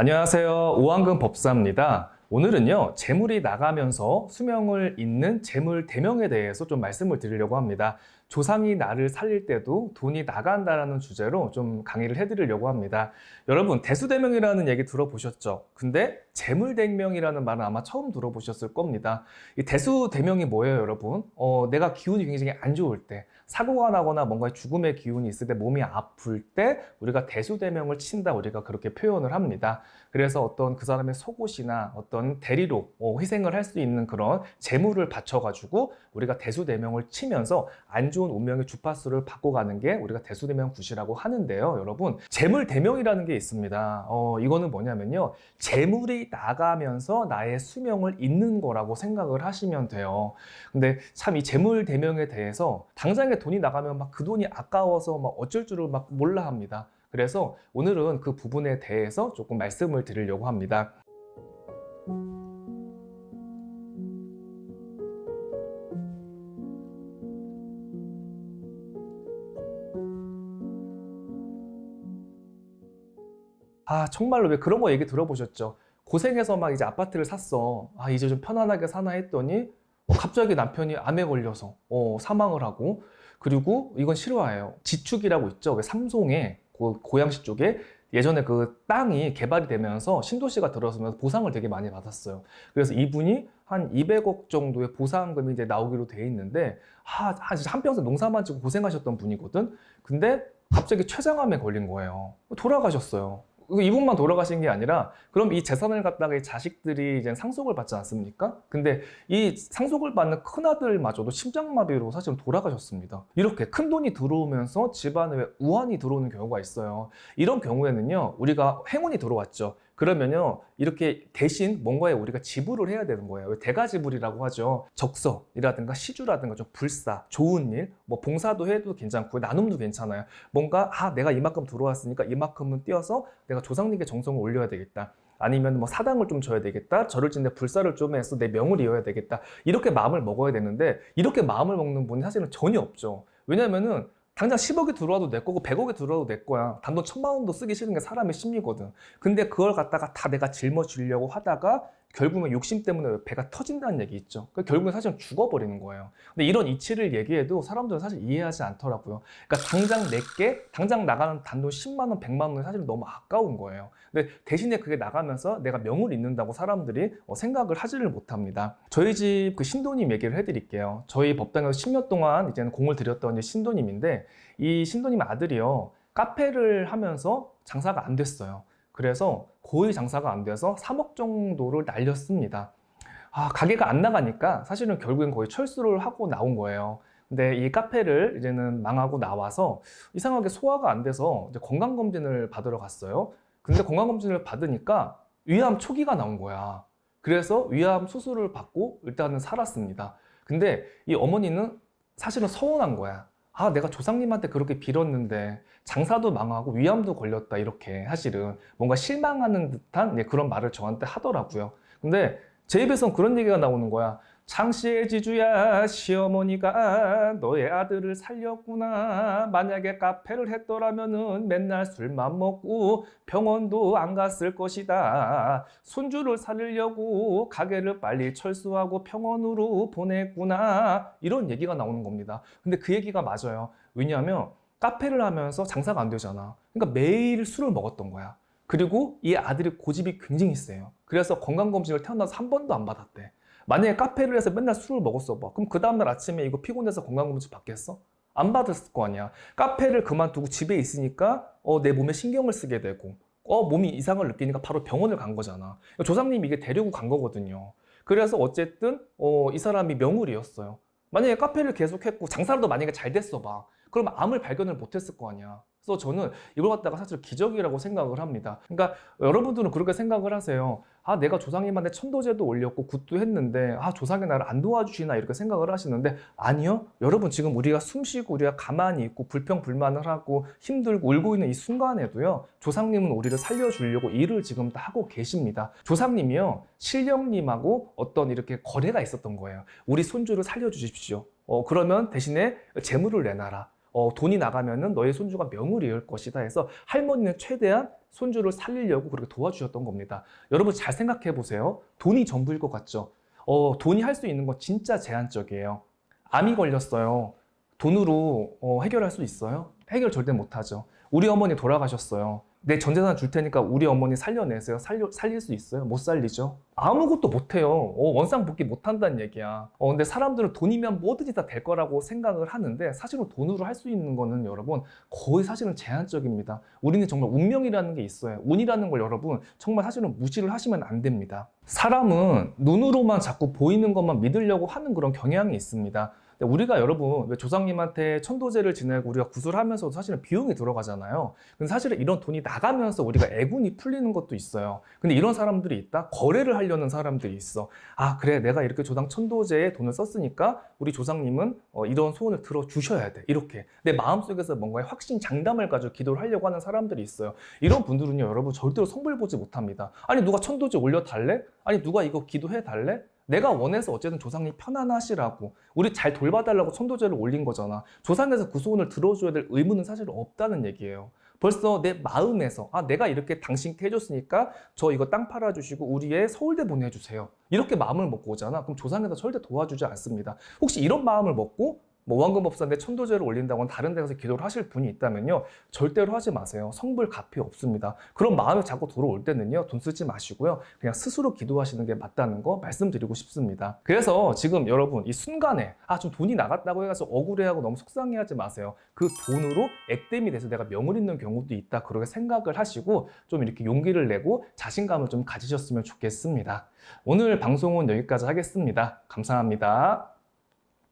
안녕하세요. 오한근 법사입니다. 오늘은요, 재물이 나가면서 수명을 잇는 재물 대명에 대해서 좀 말씀을 드리려고 합니다. 조상이 나를 살릴 때도 돈이 나간다라는 주제로 좀 강의를 해드리려고 합니다. 여러분, 대수대명이라는 얘기 들어보셨죠? 근데 재물대명이라는 말은 아마 처음 들어보셨을 겁니다. 이 대수대명이 뭐예요, 여러분? 어, 내가 기운이 굉장히 안 좋을 때, 사고가 나거나 뭔가 죽음의 기운이 있을 때, 몸이 아플 때, 우리가 대수대명을 친다, 우리가 그렇게 표현을 합니다. 그래서 어떤 그 사람의 속옷이나 어떤 대리로 어, 희생을 할 수 있는 그런 재물을 바쳐가지고 우리가 대수대명을 치면서 안 좋은 운명의 주파수를 바꿔가는 게 우리가 대수대명 굿이라고 하는데요. 여러분, 재물대명이라는 게 있습니다. 어, 이거는 뭐냐면요. 재물이 나가면서 나의 수명을 잇는 거라고 생각을 하시면 돼요. 근데 참 이 재물대명에 대해서 당장에 돈이 나가면 막 그 돈이 아까워서 막 어쩔 줄을 막 몰라 합니다. 그래서 오늘은 그 부분에 대해서 조금 말씀을 드리려고 합니다. 아, 정말로 왜 그런 거 얘기 들어보셨죠? 고생해서 막 이제 아파트를 샀어. 아, 이제 좀 편안하게 사나 했더니 어, 갑자기 남편이 암에 걸려서 어, 사망을 하고 그리고 이건 실화예요. 지축이라고 있죠. 왜 삼송에 그 고양시 쪽에 예전에 그 땅이 개발이 되면서 신도시가 들어서면서 보상을 되게 많이 받았어요. 그래서 이분이 한 200억 정도의 보상금이 이제 나오기로 돼 있는데 아, 아, 한평생 농사만 짓고 고생하셨던 분이거든. 근데 갑자기 췌장암에 걸린 거예요. 돌아가셨어요. 이분만 돌아가신 게 아니라 그럼 이 재산을 갖다가 이 자식들이 이제 상속을 받지 않습니까? 근데 이 상속을 받는 큰아들마저도 심장마비로 사실은 돌아가셨습니다. 이렇게 큰 돈이 들어오면서 집안에 왜 우환이 들어오는 경우가 있어요. 이런 경우에는요, 우리가 행운이 들어왔죠. 그러면요, 이렇게 대신 뭔가에 우리가 지불을 해야 되는 거예요. 왜 대가지불이라고 하죠. 적성이라든가 시주라든가 좀 불사, 좋은 일, 뭐 봉사도 해도 괜찮고 나눔도 괜찮아요. 뭔가 아 내가 이만큼 들어왔으니까 이만큼은 띄어서 내가 조상님께 정성을 올려야 되겠다. 아니면 뭐 사당을 좀 줘야 되겠다. 절을 짓는데 불사를 좀 해서 내 명을 이어야 되겠다. 이렇게 마음을 먹어야 되는데 이렇게 마음을 먹는 분이 사실은 전혀 없죠. 왜냐면은 당장 10억이 들어와도 내 거고 100억이 들어와도 내 거야. 단돈 천만 원도 쓰기 싫은 게 사람의 심리거든. 근데 그걸 갖다가 다 내가 짊어지려고 하다가 결국은 욕심 때문에 배가 터진다는 얘기 있죠. 그 결국은 사실은 죽어버리는 거예요. 근데 이런 이치를 얘기해도 사람들은 사실 이해하지 않더라고요. 그러니까 당장 내게 당장 나가는 단돈 10만 원, 100만 원은 사실 너무 아까운 거예요. 근데 대신에 그게 나가면서 내가 명을 잇는다고 사람들이 어, 생각을 하지를 못합니다. 저희 집 그 신도님 얘기를 해드릴게요. 저희 법당에서 10년 동안 이제는 공을 들였던 신도님인데 이 신도님 아들이요 카페를 하면서 장사가 안 됐어요. 그래서 거의 장사가 안 돼서 3억 정도를 날렸습니다. 아, 가게가 안 나가니까 사실은 결국엔 거의 철수를 하고 나온 거예요. 근데 이 카페를 이제는 망하고 나와서 이상하게 소화가 안 돼서 이제 건강검진을 받으러 갔어요. 근데 건강검진을 받으니까 위암 초기가 나온 거야. 그래서 위암 수술을 받고 일단은 살았습니다. 근데 이 어머니는 사실은 서운한 거야. 아, 내가 조상님한테 그렇게 빌었는데 장사도 망하고 위암도 걸렸다 이렇게 사실은 뭔가 실망하는 듯한 예, 그런 말을 저한테 하더라고요. 근데 제 입에선 그런 얘기가 나오는 거야. 장씨의 지주야 시어머니가 너의 아들을 살렸구나. 만약에 카페를 했더라면은 맨날 술만 먹고 병원도 안 갔을 것이다. 손주를 살리려고 가게를 빨리 철수하고 병원으로 보냈구나. 이런 얘기가 나오는 겁니다. 근데 그 얘기가 맞아요. 왜냐하면 카페를 하면서 장사가 안 되잖아. 그러니까 매일 술을 먹었던 거야. 그리고 이 아들이 고집이 굉장히 세요. 그래서 건강검진을 태어나서 한 번도 안 받았대 만약에 카페를 해서 맨날 술을 먹었어 봐. 그럼 그 다음날 아침에 이거 피곤해서 건강검진 받겠어? 안 받았을 거 아니야. 카페를 그만두고 집에 있으니까 어, 내 몸에 신경을 쓰게 되고 어, 몸이 이상을 느끼니까 바로 병원을 간 거잖아. 조상님이 이게 데리고 간 거거든요. 그래서 어쨌든 어, 이 사람이 명울이었어요. 만약에 카페를 계속했고 장사도 만약에 잘 됐어 봐. 그럼 암을 발견을 못했을 거 아니야. 그래서 저는 이걸 갖다가 사실 기적이라고 생각을 합니다. 그러니까 여러분들은 그렇게 생각을 하세요. 아, 내가 조상님한테 천도제도 올렸고 굿도 했는데 아, 조상이 나를 안 도와주시나 이렇게 생각을 하시는데 아니요. 여러분 지금 우리가 숨 쉬고 우리가 가만히 있고 불평 불만을 하고 힘들고 울고 있는 이 순간에도요. 조상님은 우리를 살려주려고 일을 지금 다 하고 계십니다. 조상님이요. 신령님하고 어떤 이렇게 거래가 있었던 거예요. 우리 손주를 살려주십시오. 어, 그러면 대신에 재물을 내놔라. 어, 돈이 나가면은 너의 손주가 명을 이을 것이다 해서 할머니는 최대한 손주를 살리려고 그렇게 도와주셨던 겁니다. 여러분 잘 생각해 보세요. 돈이 전부일 것 같죠? 어, 돈이 할 수 있는 건 진짜 제한적이에요. 암이 걸렸어요. 돈으로 어, 해결할 수 있어요? 해결 절대 못하죠. 우리 어머니 돌아가셨어요. 내 전재산 줄 테니까 우리 어머니 살려내세요. 살려, 살릴 수 있어요? 못 살리죠. 아무것도 못해요. 어, 원상복귀 못한다는 얘기야. 어, 근데 사람들은 돈이면 뭐든지 다 될 거라고 생각을 하는데 사실은 돈으로 할 수 있는 거는 여러분 거의 사실은 제한적입니다. 우리는 정말 운명이라는 게 있어요. 운이라는 걸 여러분 정말 사실은 무시를 하시면 안 됩니다. 사람은 눈으로만 자꾸 보이는 것만 믿으려고 하는 그런 경향이 있습니다. 우리가 여러분 왜 조상님한테 천도제를 지내고 우리가 구슬하면서도 사실은 비용이 들어가잖아요. 근데 사실은 이런 돈이 나가면서 우리가 애군이 풀리는 것도 있어요. 근데 이런 사람들이 있다? 거래를 하려는 사람들이 있어. 아 그래 내가 이렇게 조상 천도제에 돈을 썼으니까 우리 조상님은 어, 이런 소원을 들어주셔야 돼. 이렇게 내 마음속에서 뭔가의 확신 장담을 가지고 기도를 하려고 하는 사람들이 있어요. 이런 분들은요 여러분 절대로 성불 보지 못합니다. 아니 누가 천도제 올려달래? 아니 누가 이거 기도해 달래? 내가 원해서 어쨌든 조상님 편안하시라고 우리 잘 돌봐달라고 천도제를 올린 거잖아. 조상에서 그 소원을 들어줘야 될 의무는 사실 없다는 얘기예요. 벌써 내 마음에서 아 내가 이렇게 당신께 해줬으니까 저 이거 땅 팔아주시고 우리의 서울대 보내주세요. 이렇게 마음을 먹고 오잖아. 그럼 조상에서 절대 도와주지 않습니다. 혹시 이런 마음을 먹고 뭐 원금 법사인데 천도제를 올린다거나 다른 데 가서 기도를 하실 분이 있다면요. 절대로 하지 마세요. 성불 가피 없습니다. 그런 마음이 자꾸 들어올 때는요. 돈 쓰지 마시고요. 그냥 스스로 기도하시는 게 맞다는 거 말씀드리고 싶습니다. 그래서 지금 여러분 이 순간에 아 좀 돈이 나갔다고 해가지고 억울해하고 너무 속상해하지 마세요. 그 돈으로 액땜이 돼서 내가 명을 잇는 경우도 있다. 그렇게 생각을 하시고 좀 이렇게 용기를 내고 자신감을 좀 가지셨으면 좋겠습니다. 오늘 방송은 여기까지 하겠습니다. 감사합니다